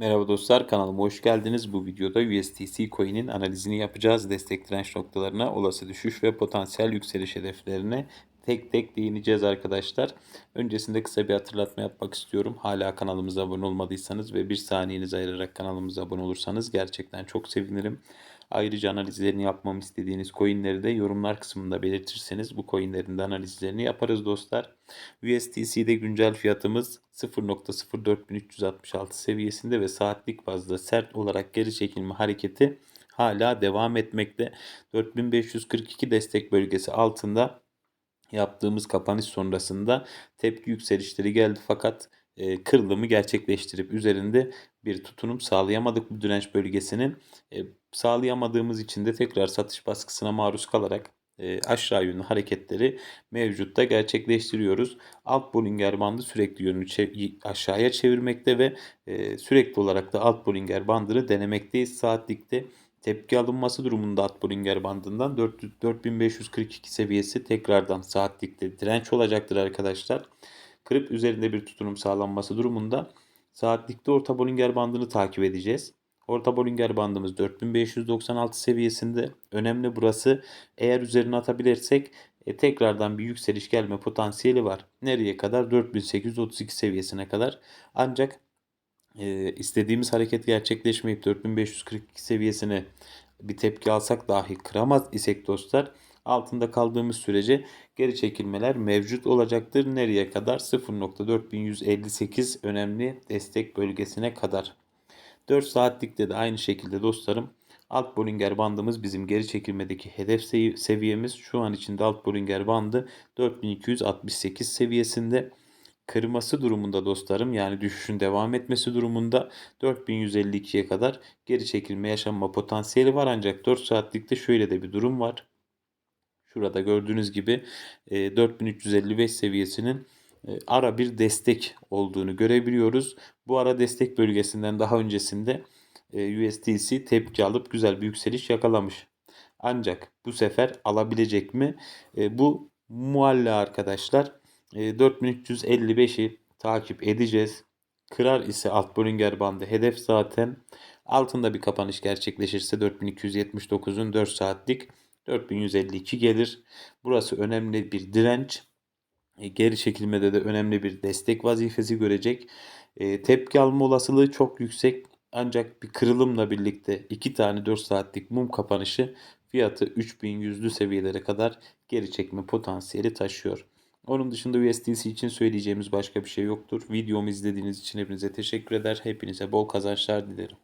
Merhaba dostlar kanalıma hoş geldiniz. Bu videoda USDC coin'in analizini yapacağız. Destek direnç noktalarına, olası düşüş ve potansiyel yükseliş hedeflerine tek tek değineceğiz arkadaşlar. Öncesinde kısa bir hatırlatma yapmak istiyorum. Hala kanalımıza abone olmadıysanız ve bir saniyenizi ayırarak kanalımıza abone olursanız gerçekten çok sevinirim. Ayrıca analizlerini yapmamı istediğiniz coinleri de yorumlar kısmında belirtirseniz bu coinlerin de analizlerini yaparız dostlar. USDC'de güncel fiyatımız 0.04366 seviyesinde ve saatlik bazda sert olarak geri çekilme hareketi hala devam etmekte. 4542 destek bölgesi altında yaptığımız kapanış sonrasında tepki yükselişleri geldi fakat e, kırılımı gerçekleştirip üzerinde bir tutunum sağlayamadık bu direnç bölgesinin. E, sağlayamadığımız için de tekrar satış baskısına maruz kalarak e, aşağı yönlü hareketleri mevcutta gerçekleştiriyoruz. Alt Bollinger bandı sürekli yönünü aşağıya çevirmekte ve e, sürekli olarak da alt Bollinger bandını denemekteyiz. Saatlikte tepki alınması durumunda alt Bollinger bandından 4542 seviyesi tekrardan saatlikte direnç olacaktır arkadaşlar. Kırıp üzerinde bir tutunum sağlanması durumunda saatlikte orta Bollinger bandını takip edeceğiz. Orta Bollinger bandımız 4596 seviyesinde. Önemli burası. Eğer üzerine atabilirsek e, tekrardan bir yükseliş gelme potansiyeli var. Nereye kadar? 4832 seviyesine kadar. Ancak e, istediğimiz hareket gerçekleşmeyip 4542 seviyesine bir tepki alsak dahi kıramaz isek dostlar altında kaldığımız sürece geri çekilmeler mevcut olacaktır. Nereye kadar? 0.4158 önemli destek bölgesine kadar. 4 saatlikte de aynı şekilde dostlarım alt Bollinger bandımız bizim geri çekilmedeki hedef seviyemiz. Şu an içinde alt Bollinger bandı 4268 seviyesinde. Kırması durumunda dostlarım yani düşüşün devam etmesi durumunda 4152'ye kadar geri çekilme yaşanma potansiyeli var. Ancak 4 saatlikte şöyle de bir durum var. Şurada gördüğünüz gibi 4355 seviyesinin e, ara bir destek olduğunu görebiliyoruz. Bu ara destek bölgesinden daha öncesinde e, USDC tepki alıp güzel bir yükseliş yakalamış. Ancak bu sefer alabilecek mi? E, bu mualla arkadaşlar 4355'i takip edeceğiz. Kırar ise alt Bollinger bandı hedef zaten. Altında bir kapanış gerçekleşirse 4279'un 4 saatlik 4152 gelir. Burası önemli bir direnç. E, geri çekilmede de önemli bir destek vazifesi görecek. E, tepki alma olasılığı çok yüksek. Ancak bir kırılımla birlikte 2 tane 4 saatlik mum kapanışı fiyatı 3100'lü seviyelere kadar geri çekme potansiyeli taşıyor. Onun dışında USDC için söyleyeceğimiz başka bir şey yoktur. Videomu izlediğiniz için hepinize teşekkür eder. Hepinize bol kazançlar dilerim.